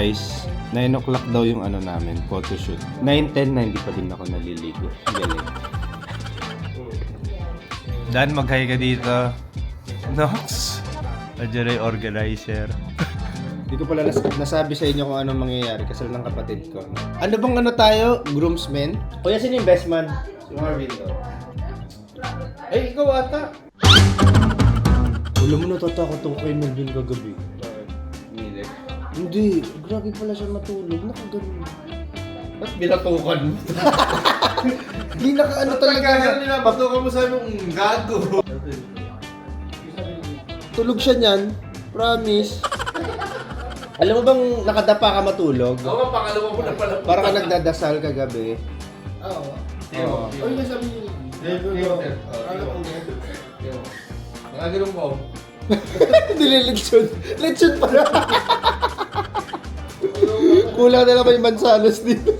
guys, 9 o'clock daw yung ano namin, photoshoot. 9.10 na hindi pa din ako naliligo. Galing. Dan, mag-hi ka dito. Nox. Yung organizer. Hindi ko pala nas- nasabi sa inyo kung anong mangyayari kasi ng kapatid ko. Ano bang ano tayo? Groomsmen? Kuya, sino yung best man? Si Marvin daw. Ay, ikaw ata. Alam mo, natatakot ako kay Melvin kagabi. Hindi. Hindi, grabe pala siya matulog. Nakaganon. Ba't binatukan mo? Hindi naka ano talaga. Binatukan mo sa yung gago. Tulog siya niyan. Promise. Alam mo bang nakadapa ka matulog? Ako, pangalawa ko na pala. Para ka nagdadasal kagabi. Oo. Oo. Ay, nasabi niyo. Akala ko Nakagano'n ko. Nililitsyon. Litsyon pala. Kulang na naman yung mansanas dito.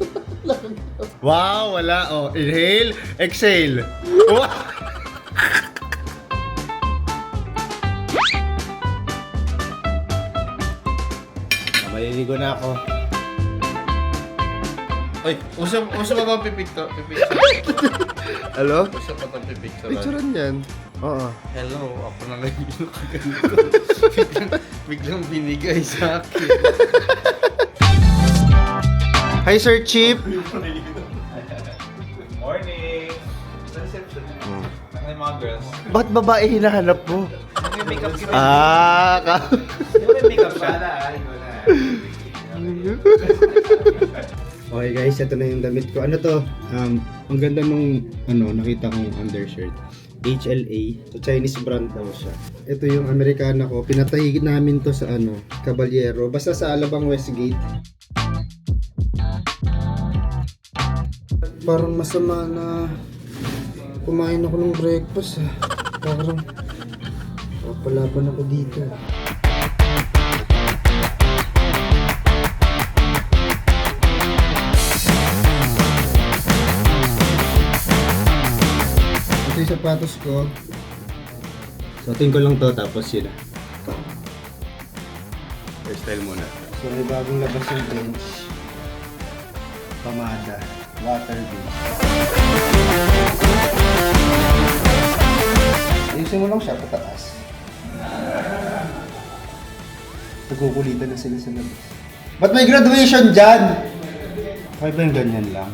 wow, wala. Oh, inhale, exhale. Wow. Maliligo na ako. Ay, uso, uso ba ba pipicture? Pipicture? Hello? Uso pa itong pipicture? Picturean yan. Oo. Hello, ako na ngayon yung kaganito. biglang, biglang binigay sa akin. Hi, Sir Chip. Morning! Sa reception. Hmm. Naka yung mga girls. Ba't babae hinahanap mo? May makeup ka. Ah, ka. Yung may makeup ka na, ah. Ikaw na. Okay guys, ito na yung damit ko. Ano to? Um, ang ganda nung ano, nakita kong undershirt. HLA. So Chinese brand daw siya. Ito yung Amerikana ko. Pinatay namin to sa ano, Caballero. Basta sa Alabang Westgate. Parang masama na kumain ako ng breakfast ah. Parang papalaban ako dito. Ito yung sapatos ko. Suotin ko lang to tapos yun. Hairstyle muna. So may bagong labas yung bench. Pamada. Water bin. Ayusin mo lang siya pataas. Nagkukulitan na sila sa labas. Ba't may graduation dyan? Okay ba yung ganyan lang?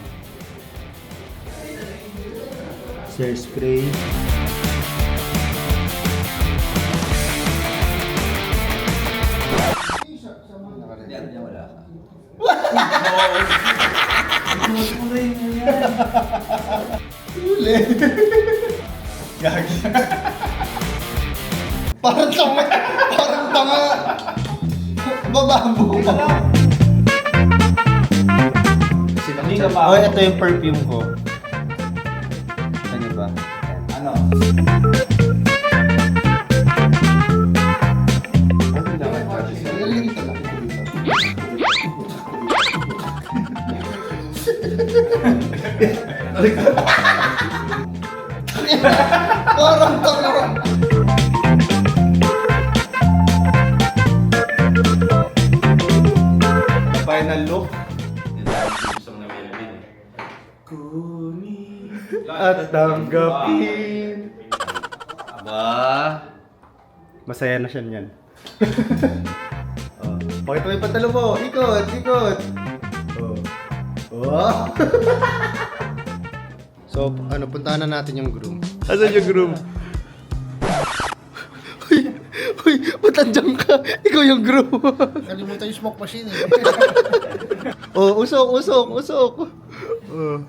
Hair spray. Huli. Gagi. parang tanga. Parang tanga. Bababo pa. Hindi ka pa. Oh, ito yung perfume ko. Ano ba? Ano? Parang tanga. Final look. Kunin at tanggapin. Ba? Masaya na siya niyan. oh. Pakita mo yung pantalo mo. Ikot, ikot. Oh. Oh. so, ano, puntahan na natin yung groom. Asan yung groom? Uy, uy, ba't andyan ka? Ikaw yung groom. Kalimutan yung smoke machine eh. oh, usok, usok, usok. Oh.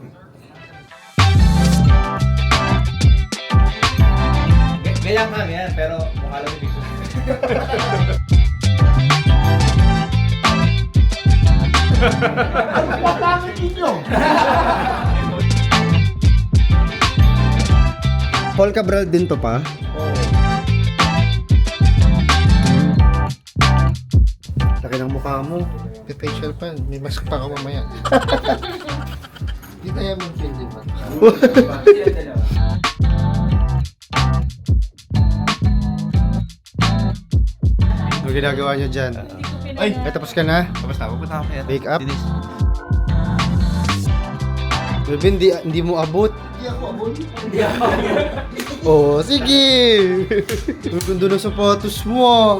G- Ganyan kami yan, pero mukha lang yung picture. Paul Cabral din to pa? Laki ng mukha mo. Facial pa. May mask pa ka mamaya. Hindi tayo mag-feel, di ba? Ano ginagawa niyo dyan? Ay, ay, tapos ka na? Tapos na, pupunta ako kaya. Wake up. Dinis. Bebe, hindi, hindi mo abot. Hindi ako abot. Hindi ako Oh, sige. Ang ganda ng sapatos mo. ah.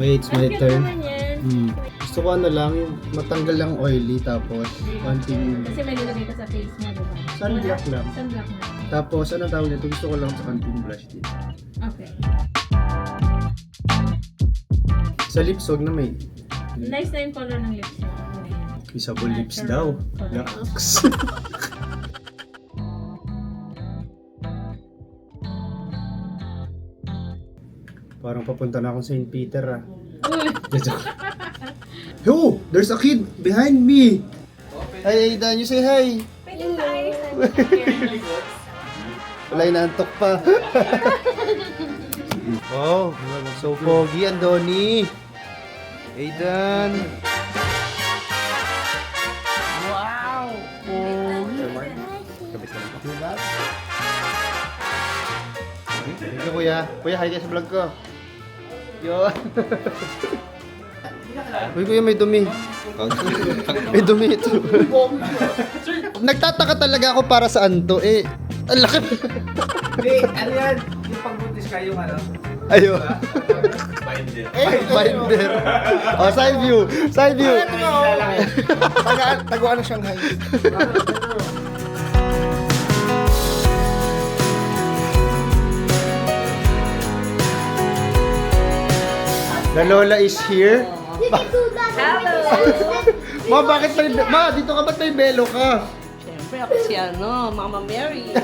Wait, it's my turn. Hmm. Gusto ko ano lang, matanggal lang oily tapos konting... Kasi may nilagay ka sa face mo, diba? Sunblock lang. Sunblock na. Tapos ano tawag nito? Gusto ko lang sa konting blush din. Okay. Sa lips, wag na may. Nice na yung color ng lips mo. Kissable lips daw. Yucks. Parang papunta na akong St. Peter ah. Yo! There's a kid behind me! Hi Aidan, you say hi! Pwede tayo. Wala inaantok pa. oh, so pogi ang Donnie. Aidan. Wow! Pogi. Thank you, kuya. Kuya, hi kayo sa vlog ko. Yun. Uy, kuya, may dumi. may dumi ito. Nagtataka talaga ako para saan to. Eh, ang laki. Hindi, ano yan? Yung pag-buntis ka, yung ano? Ayo. Binder. Eh, binder. Oh, side view. Side view. Taga, taguan ng Shanghai. The Lola is here. Hello! Ma, bakit may... Ma, dito ka ba't may belo ka? Siyempre ako si ano, Mama Mary.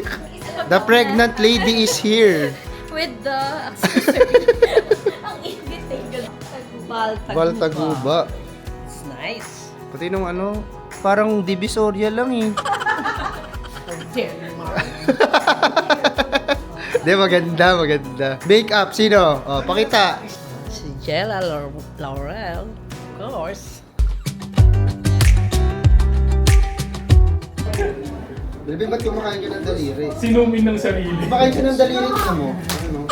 The pregnant lady is here. With the accessory. Ang invitation. Baltaguba. Baltaguba. It's nice. Pati nung ano, parang divisoria lang eh. Denmark. Di, maganda, maganda. Make up, sino? Oh, pakita. Jella Laur- Laurel. Of course. Baby, ba't kumakain ka ng daliri? Sinumin ng sarili. Kumakain ka ng daliri, tingnan mo. Ano?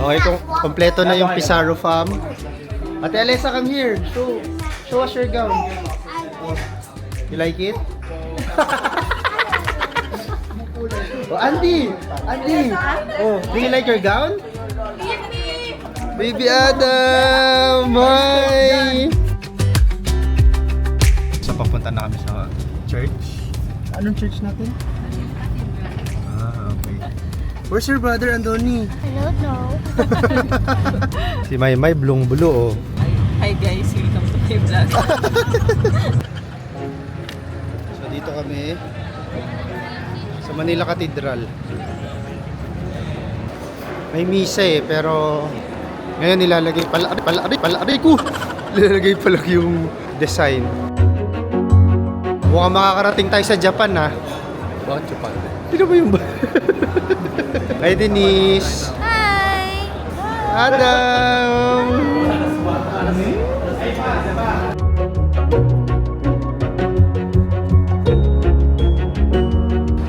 okay, kung kompleto na yung Pizarro fam. Ate Alessa, come here. Show, show us your gown. You like it? oh, Andy! Andy! Oh, do you like your gown? Baby Adam! Hi! So, papunta na kami sa church. Anong church natin? Ah, okay. Where's your brother, Andoni? I don't know. Si Maymay, blong-bulo, oh. Hi guys, welcome to my vlog. So dito kami sa Manila Cathedral. May misa eh, pero ngayon nilalagay pala, aray, pala, aray, pala, aray ko! Nilalagay pala yung design. Mukhang makakarating tayo sa Japan ha. Bakit Japan? Sino ba yung ba? Hi Denise! Hi! Adam!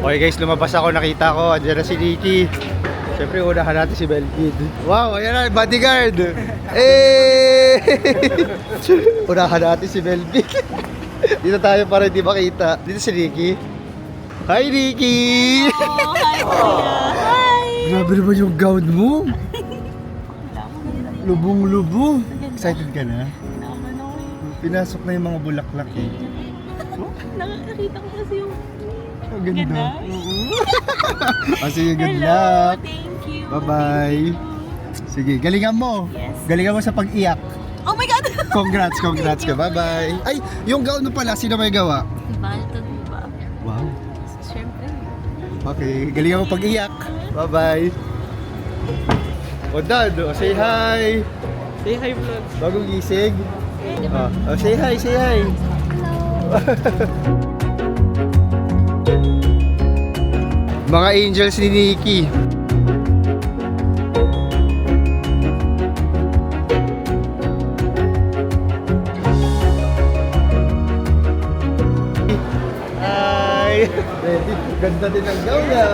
Okay guys, lumabas ako, nakita ko, andyan na si Ricky. Siyempre, unahan natin si Belkid. Wow, ayan na, bodyguard! Eh! unahan natin si Belkid. Dito tayo para hindi makita. Dito si Ricky. Hi, Ricky! Oh, hi kuya. Hi! Grabe naman yung gown mo. Lubong-lubong. Excited ka na? Pinasok na yung mga bulaklak eh. Nakakita ko kasi yung Ang ganda. Ganda? oh, sige, good Hello, luck. thank you. Bye-bye. Sige, galingan mo. Yes. Galingan mo sa pag-iyak. Oh my God! Congrats, congrats ka. Bye-bye. Ay, yung gown mo pala, sino may gawa? Baltaguba. Wow. Siyempre. Okay, galingan mo pag-iyak. Bye-bye. O dad, oh, say hi. Say hi vlog. Bagong gising. Oh, oh, say hi, say hi. Mga angels ni Nikki. Hi. Ready? Ganda din ang gown niya.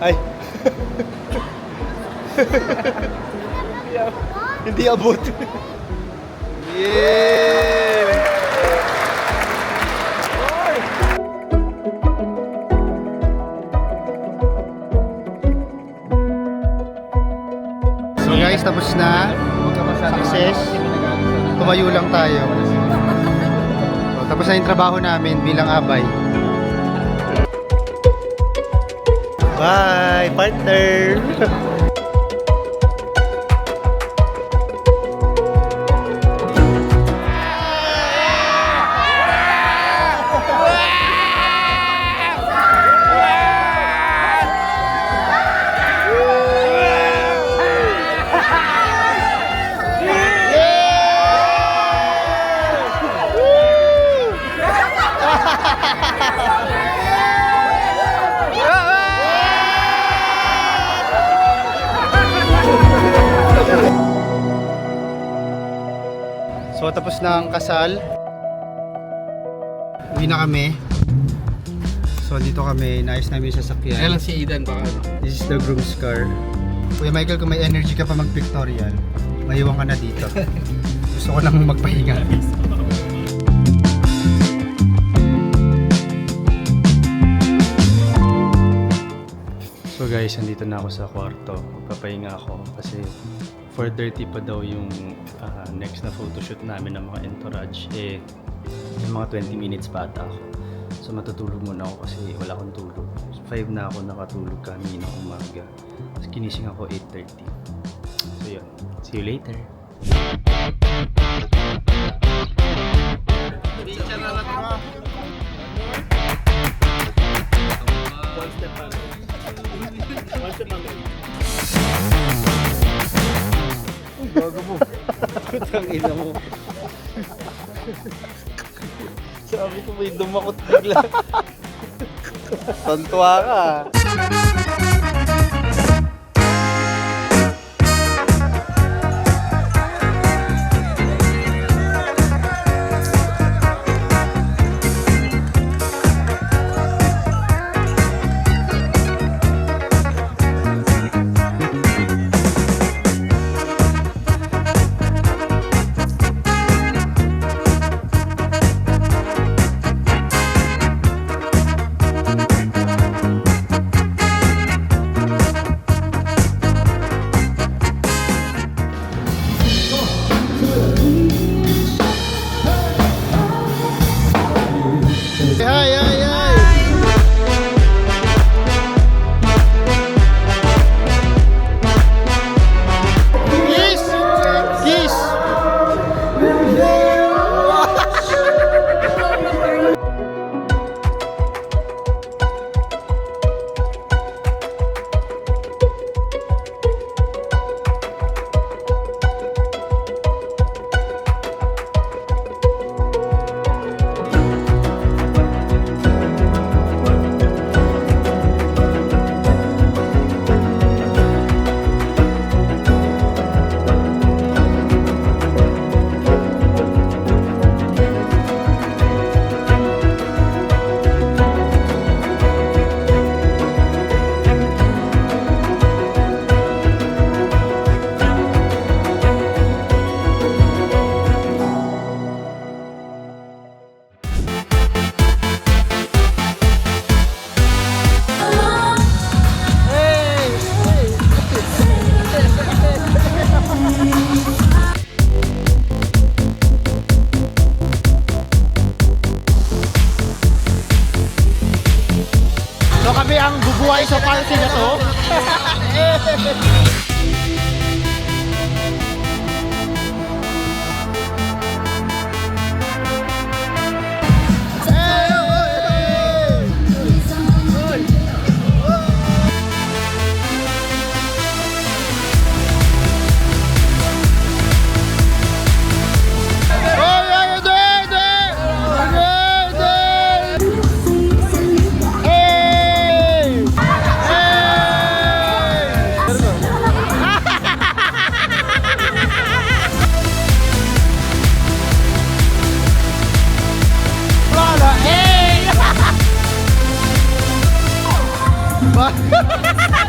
Ay. Hindi abot. Yeah! So guys, tapos na. Success. Tumayo lang tayo. So, tapos na yung trabaho namin bilang abay. Bye, partner! dito kami, naayos namin yung sasakyan. Kaya lang si Idan baka ano. This is the groom's car. Kuya Michael, kung may energy ka pa mag-pictorial, mahiwang ka na dito. Gusto ko nang magpahinga. So guys, andito na ako sa kwarto. Magpapahinga ako kasi 4.30 pa daw yung ah, next na photoshoot namin ng mga entourage. Eh, mga 20 minutes pa ata ako. So matutulog muna ako kasi wala akong tulog. 5 na ako nakatulog kanina umaga. Tapos kinising ako 8.30. So yun. See you later. Tangina mo. Sabi ko may dumakot bigla. Tantuwa ka. Ah,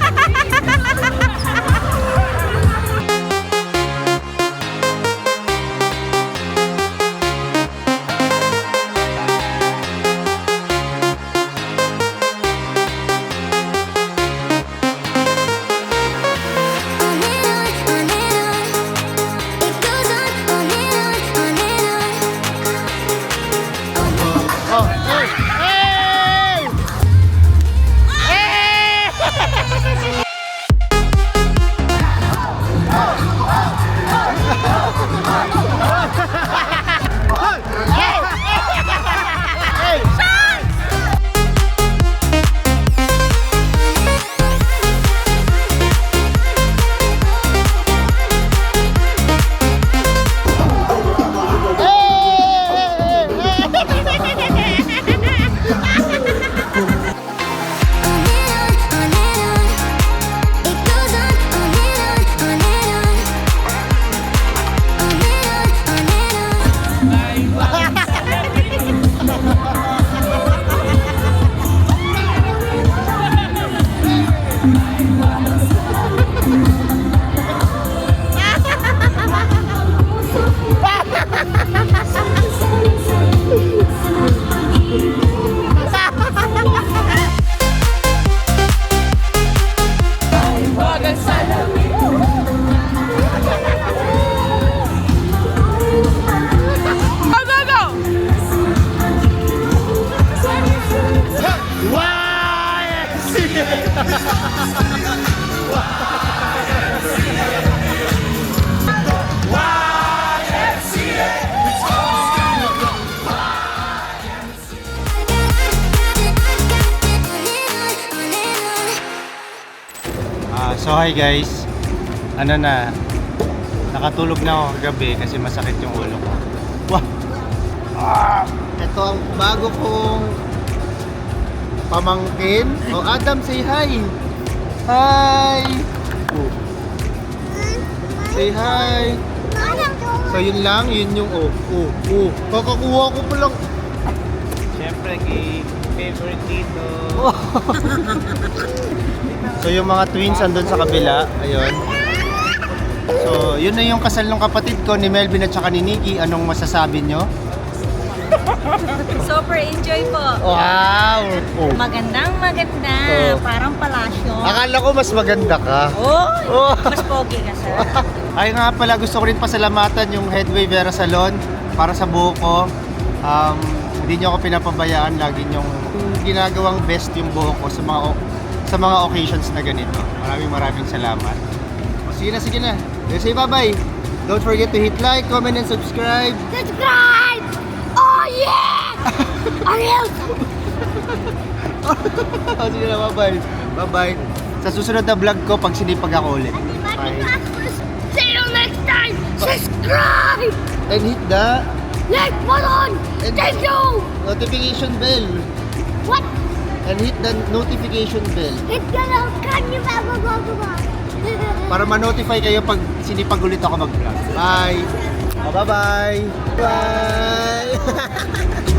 so hi guys. Ano na, nakatulog na ako kagabi kasi masakit yung ulo ko. Wah! Ah! Ito ang bago kong pamangkin. Oh, Adam, say hi! Hi! Oh. Say hi! So yun lang, yun yung oh, oh, oh. Kakakuha ko pa lang. Siyempre, kay favorite dito. So yung mga twins andun sa kabila, ayun. So, yun na yung kasal ng kapatid ko ni Melvin at saka ni Nikki. Anong masasabi nyo? Super enjoy po. Wow! Oh. Magandang maganda. Oh. Parang palasyo. Akala ko mas maganda ka. Oh, Oh. mas pogi ka, sir. Ay nga pala, gusto ko rin pasalamatan yung Headway Vera Salon para sa buhok ko. Um, hindi nyo ako pinapabayaan. Lagi nyong ginagawang best yung buhok ko sa mga sa mga occasions na ganito. Maraming maraming salamat. O, sige na, sige na. Let's say bye-bye. Don't forget to hit like, comment, and subscribe. Subscribe! Oh, yeah! Ariel! o, sige na, bye-bye. Bye-bye. Sa susunod na vlog ko, pag sinipag ako ulit. Bye. See you next time! Subscribe! And hit the Like button! And- Thank you! notification bell. What? And hit the notification bell. Hit the go Para ma-notify kayo pag sinipag ulit ako mag-vlog. Bye! Oh, bye-bye! Bye!